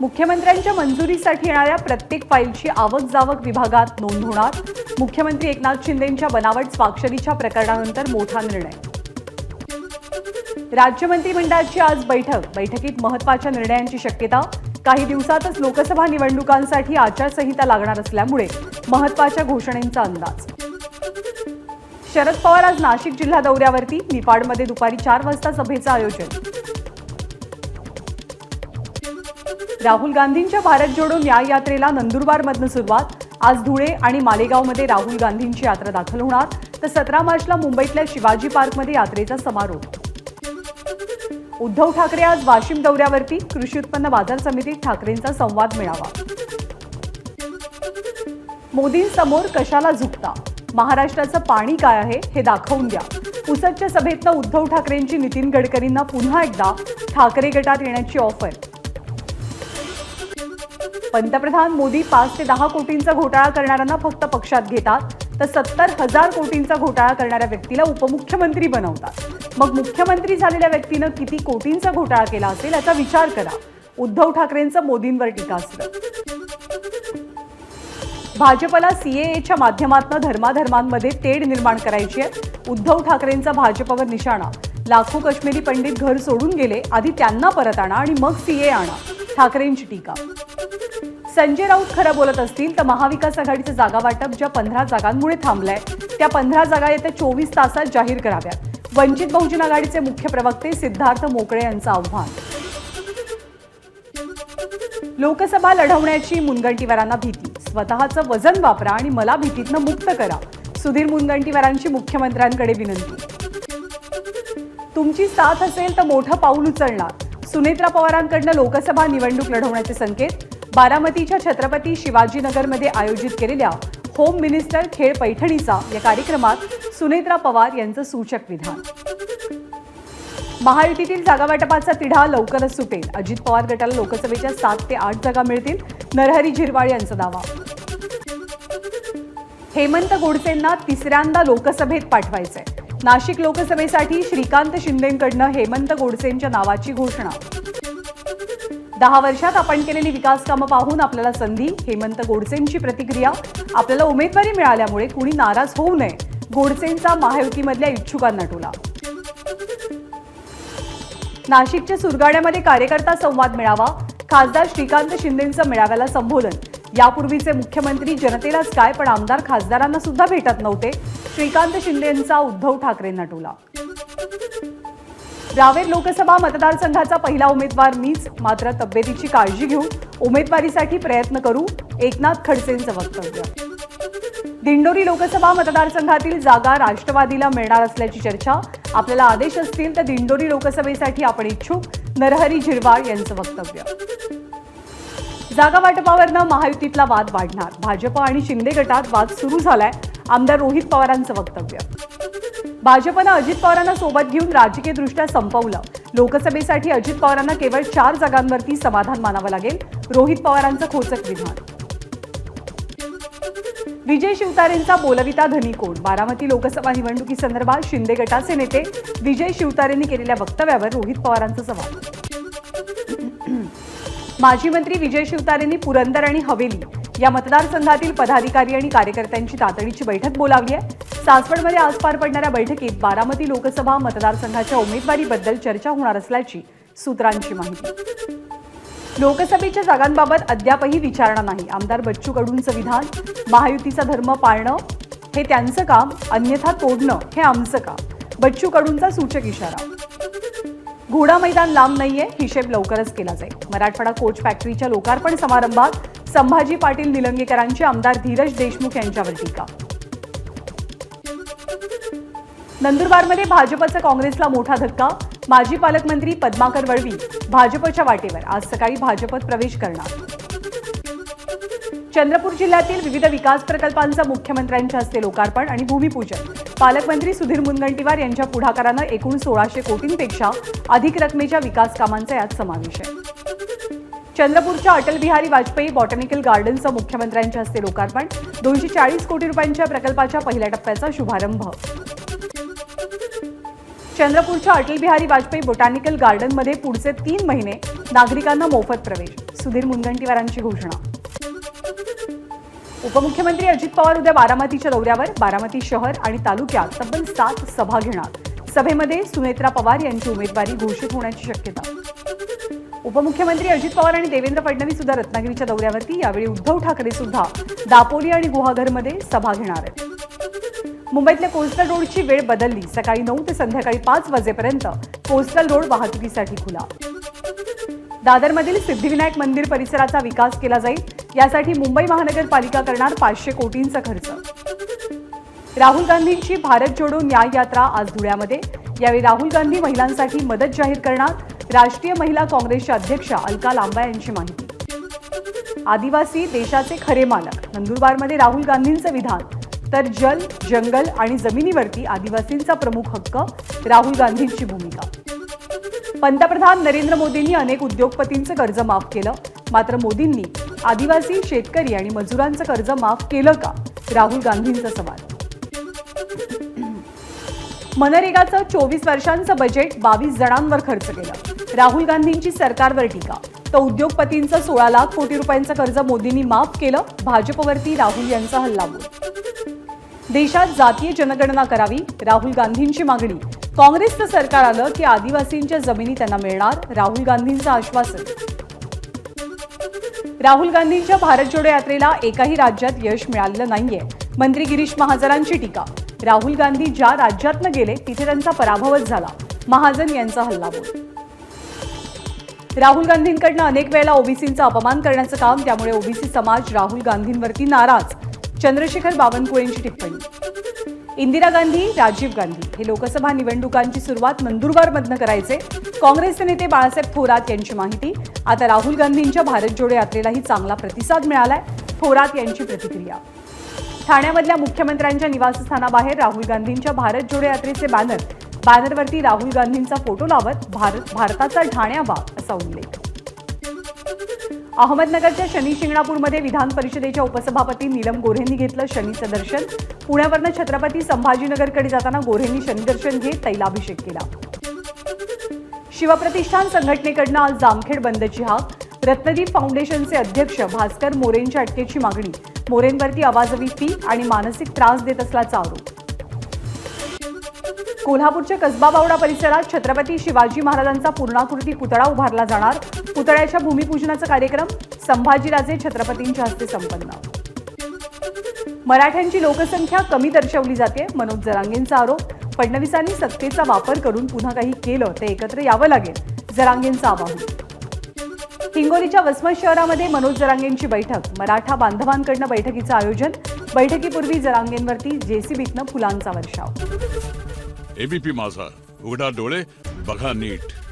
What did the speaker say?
मुख्यमंत्र्यांच्या मंजुरीसाठी येणाऱ्या प्रत्येक फाईलची आवक जावक विभागात नोंद होणार. मुख्यमंत्री एकनाथ शिंदेंच्या बनावट स्वाक्षरीच्या प्रकरणानंतर मोठा निर्णय. राज्य मंत्रिमंडळाची आज बैठक. बैठकीत महत्त्वाच्या निर्णयांची शक्यता. काही दिवसातच लोकसभा निवडणुकांसाठी आचारसंहिता लागणार असल्यामुळे महत्त्वाच्या घोषणेचा अंदाज. शरद पवार आज नाशिक जिल्हा दौऱ्यावरती. निफाडमध्ये दुपारी चार वाजता सभेचं आयोजन. राहुल गांधींच्या भारत जोडो न्याय यात्रेला नंदुरबारमधनं सुरुवात. आज धुळे आणि मालेगावमध्ये राहुल गांधींची यात्रा दाखल होणार. तर सतरा मार्चला मुंबईतल्या शिवाजी पार्कमध्ये यात्रेचा समारोप. उद्धव ठाकरे आज वाशिम दौऱ्यावरती. कृषी उत्पन्न बाजार समितीत ठाकरेंचा संवाद मिळावा. मोदींसमोर कशाला झुकता? महाराष्ट्राचं पाणी काय आहे हे दाखवून द्या. पुसदच्या सभेतनं उद्धव ठाकरेंची नितीन गडकरींना पुन्हा एकदा ठाकरे गटात येण्याची ऑफर. पंतप्रधान मोदी पाच ते दहा कोटींचा घोटाळा करणाऱ्यांना फक्त पक्षात घेतात तर सत्तर हजार कोटींचा घोटाळा करणाऱ्या व्यक्तीला उपमुख्यमंत्री बनवतात. मग मुख्यमंत्री झालेल्या व्यक्तीनं किती कोटींचा घोटाळा केला असेल याचा विचार करा. उद्धव ठाकरेंचं मोदींवर टीकास्त्र. भाजपला सीएएच्या माध्यमातून धर्माधर्मांमध्ये तेढ निर्माण करायची आहे. उद्धव ठाकरेंचा भाजपवर निशाणा. लाखो काश्मीरी पंडित घर सोडून गेले आधी त्यांना परत आणा आणि मग सीए आणा. ठाकरेंची टीका. संजय राऊत खरं बोलत असतील तर महाविकास आघाडीचं जागा वाटप ज्या पंधरा जागांमुळे थांबलंय त्या पंधरा जागा येत्या चोवीस तासात जाहीर कराव्यात. वंचित बहुजन आघाडीचे मुख्य प्रवक्ते सिद्धार्थ मोकळे यांचं आव्हान. लोकसभा लढवण्याची मुनगंटीवारांना भीती. स्वतःचं वजन वापरा आणि मला भीतीतनं मुक्त करा. सुधीर मुनगंटीवारांची मुख्यमंत्र्यांकडे विनंती. तुमची साथ असेल तर मोठं पाऊल उचलणार. सुनेत्रा पवारांकडनं लोकसभा निवडणूक लढवण्याचे संकेत बारामतीच्या छत्रपती शिवाजीनगरमध्ये आयोजित केलेल्या होम मिनिस्टर खेळ पैठणीचा या कार्यक्रमात सुनेत्रा पवार यांचं सूचक विधान. महायुतीतील जागावाटपाचा तिढा लवकरच सुटेल. अजित पवार गटाला लोकसभेच्या सात ते आठ जागा मिळतील नरहरी झिरवाळ यांचा दावा. हेमंत गोडसेंना तिसऱ्यांदा लोकसभेत पाठवायचंय. नाशिक लोकसभेसाठी श्रीकांत शिंदेंकडनं हेमंत गोडसेंच्या नावाची घोषणा. दहा वर्षात आपण केलेली विकास कामं पाहून आपल्याला संधी हेमंत गोडसेंची प्रतिक्रिया आपल्याला उमेदवारी मिळाल्यामुळे कुणी नाराज होऊ नये गोडसेंचा महायुतीमधल्या इच्छुकांना टोला. नाशिकच्या सुरगाड्यामध्ये कार्यकर्ता संवाद मेळावा खासदार श्रीकांत शिंदेंचं मेळाव्याला संबोधन. यापूर्वीचे मुख्यमंत्री जनतेलाच काय पण आमदार खासदारांना सुद्धा भेटत नव्हते. श्रीकांत शिंदेंचा उद्धव ठाकरेंना टोला. रावेर लोकसभा मतदारसंघाचा पहिला उमेदवार मीच. मात्र तब्येतीची काळजी घेऊन उमेदवारीसाठी प्रयत्न करू एकनाथ खडसेंचं वक्तव्य. दिंडोरी लोकसभा मतदारसंघातील जागा राष्ट्रवादीला मिळणार असल्याची चर्चा. आपल्याला आदेश असतील तर दिंडोरी लोकसभेसाठी आपण इच्छुक. नरहरी झिरवाळ यांचं वक्तव्य. जागा वाटपावरनं महायुतीतला वाद वाढणार. भाजप आणि शिंदे गटात वाद सुरू झालाय. आमदार रोहित पवारांचं वक्तव्य. भाजपनं अजित पवारांना सोबत घेऊन राजकीयदृष्ट्या संपवलं. लोकसभेसाठी अजित पवारांना केवळ चार जागांवरती समाधान मानावं लागेल. रोहित पवारांचं खोचक विधान. विजय शिवतारेंचा बोलविता धनी कोण बारामती लोकसभा निवडणुकीसंदर्भात शिंदे गटाचे नेते विजय शिवतारेंनी केलेल्या वक्तव्यावर रोहित पवारांचा सवाल. माजी मंत्री विजय शिवतारेंनी पुरंदर आणि हवेली या मतदारसंघातील पदाधिकारी आणि कार्यकर्त्यांची तातडीची बैठक बोलावली आहे. सासवडमध्ये आज पार पडणाऱ्या बैठकीत बारामती लोकसभा मतदारसंघाच्या उमेदवारीबद्दल चर्चा होणार असल्याची सूत्रांची माहिती. लोकसभेच्या जागांबाबत अद्यापही विचारणा नाही. आमदार बच्चू कडूंचं विधान महायुतीचा धर्म पाळणं हे त्यांचं काम अन्यथा तोडणं हे आमचं काम. बच्चू कडूंचा सूचक इशारा. घोडा मैदान लांब नाहीये हिशेब लवकरच केला जाईल. मराठवाडा कोच फॅक्टरीच्या लोकार्पण समारंभात संभाजी पाटील निलंगेकरांची आमदार धीरज देशमुख यांच्यावर टीका. नंदुरबारमध्ये भाजपचा काँग्रेसला मोठा धक्का. माजी पालकमंत्री पद्माकर वळवी भाजपच्या वाटेवर. आज सकाळी भाजपत प्रवेश करणार. चंद्रपूर जिल्ह्यातील विविध विकास प्रकल्पांचं मुख्यमंत्र्यांच्या हस्ते लोकार्पण आणि भूमिपूजन. पालकमंत्री सुधीर मुनगंटीवार यांच्या पुढाकारानं एकूण सोळाशे कोटींपेक्षा अधिक रकमेच्या विकास कामांचा यात समावेश आहे. चंद्रपूरच्या अटल बिहारी वाजपेयी बॉटॅनिकल गार्डनचं मुख्यमंत्र्यांच्या हस्ते लोकार्पण. दोनशे चाळीस कोटी रुपयांच्या प्रकल्पाच्या पहिल्या टप्प्याचा शुभारंभ. चंद्रपूरच्या अटल बिहारी वाजपेयी बोटॅनिकल गार्डनमध्ये पुढचे तीन महिने नागरिकांना मोफत प्रवेश. सुधीर मुनगंटीवारांची घोषणा. उपमुख्यमंत्री अजित पवार उद्या बारामतीच्या दौऱ्यावर. बारामती शहर आणि तालुक्यात तब्बल सात सभा घेणार. सभेमध्ये सुनेत्रा पवार यांची उमेदवारी घोषित होण्याची शक्यता. उपमुख्यमंत्री अजित पवार आणि देवेंद्र फडणवीस सुद्धा रत्नागिरीच्या दौऱ्यावरती. यावेळी उद्धव ठाकरे सुद्धा दापोली आणि गुहागरमध्ये सभा घेणार आहेत. मुंबईतल्या कोस्टल रोडची वेळ बदलली. सकाळी नऊ ते संध्याकाळी पाच वाजेपर्यंत कोस्टल रोड वाहतुकीसाठी खुला. दादरमधील सिद्धिविनायक मंदिर परिसराचा विकास केला जाईल. यासाठी मुंबई महानगरपालिका करणार पाचशे कोटींचा खर्च. राहुल गांधींची भारत जोडो न्याय यात्रा आज धुळ्यामध्ये. यावेळी राहुल गांधी महिलांसाठी मदत जाहीर करणार राष्ट्रीय महिला काँग्रेसच्या अध्यक्षा अलका लांबा यांची माहिती. आदिवासी देशाचे खरे मालक नंदुरबारमध्ये राहुल गांधींचं विधान. तर जल जंगल आणि जमिनीवरती आदिवासींचा प्रमुख हक्क राहुल गांधींची भूमिका. पंतप्रधान नरेंद्र मोदींनी अनेक उद्योगपतींचं कर्ज माफ केलं. मात्र मोदींनी आदिवासी शेतकरी आणि मजुरांचं कर्ज माफ केलं का? राहुल गांधींचा सवाल. मनरेगाचं चोवीस वर्षांचं बजेट बावीस जणांवर खर्च केलं. राहुल गांधींची सरकारवर टीका. तर उद्योगपतींचं सोळा लाख कोटी रुपयांचं कर्ज मोदींनी माफ केलं भाजपवरती राहुल यांचा हल्लाबोल देशात जातीय जनगणना करावी राहुल गांधींची मागणी. काँग्रेसचं सरकार आलं की आदिवासींच्या जमिनी त्यांना मिळणार राहुल गांधींचं आश्वासन. राहुल गांधींच्या भारत जोडो यात्रेला एकाही राज्यात यश मिळालेलं नाहीये. मंत्री गिरीश महाजनांची टीका. राहुल गांधी ज्या राज्यातनं गेले तिथे त्यांचा पराभवच झाला. महाजन यांचा हल्लाबोल. राहुल गांधींकडनं अनेक वेळेला ओबीसींचा अपमान करण्याचं काम त्यामुळे ओबीसी समाज राहुल गांधींवरती नाराज. चंद्रशेखर बावनकुळेंची टिप्पणी. इंदिरा गांधी राजीव गांधी हे लोकसभा निवडणुकांची सुरुवात नंदुरबारमधनं करायचे. काँग्रेसचे नेते बाळासाहेब थोरात यांची माहिती. आता राहुल गांधींच्या भारत जोडो यात्रेलाही चांगला प्रतिसाद मिळालाय. थोरात यांची प्रतिक्रिया. ठाण्यामधल्या मुख्यमंत्र्यांच्या निवासस्थानाबाहेर राहुल गांधींच्या भारत जोडो यात्रेचे बॅनर बॅनरवरती राहुल गांधींचा फोटो लावत भारत भारताचा ठाण्यावा असा उल्लेख. अहमदनगरच्या शनी शिंगणापूरमध्ये विधान परिषदेच्या उपसभापती नीलम गोऱ्हेंनी घेतलं शनीचं दर्शन. पुण्यावरनं छत्रपती संभाजीनगरकडे जाताना गोऱ्हेंनी शनीदर्शन घेत तैलाभिषेक केला. शिवप्रतिष्ठान संघटनेकडनं आज जामखेड बंदची हाक. रत्नदीप फाउंडेशनचे अध्यक्ष भास्कर मोरेंच्या अटकेची मागणी. मोरेंवरती आवाजवी फी आणि मानसिक त्रास देत असल्याचा आरोप. कोल्हापूरच्या कसबा बावडा परिसरात छत्रपती शिवाजी महाराजांचा पूर्णाकृती पुतळा उभारला जाणार. पुतळ्याच्या भूमिपूजनाचा कार्यक्रम संभाजीराजे छत्रपतींच्या हस्ते संपन्न. मराठ्यांची लोकसंख्या कमी दर्शवली जाते मनोज जरांगेंचा आरोप. फडणवीसांनी सत्तेचा वापर करून पुन्हा काही केलं ते एकत्र यावं लागेल जरांगेंचं आवाहन. हिंगोलीच्या वसमत शहरामध्ये मनोज जरांगेंची बैठक. मराठा बांधवांकडनं बैठकीचं आयोजन. बैठकीपूर्वी जरांगेंवरती जेसीबीतनं फुलांचा वर्षाव. एबीपी माझा. उघडा डोळे बघा नीट.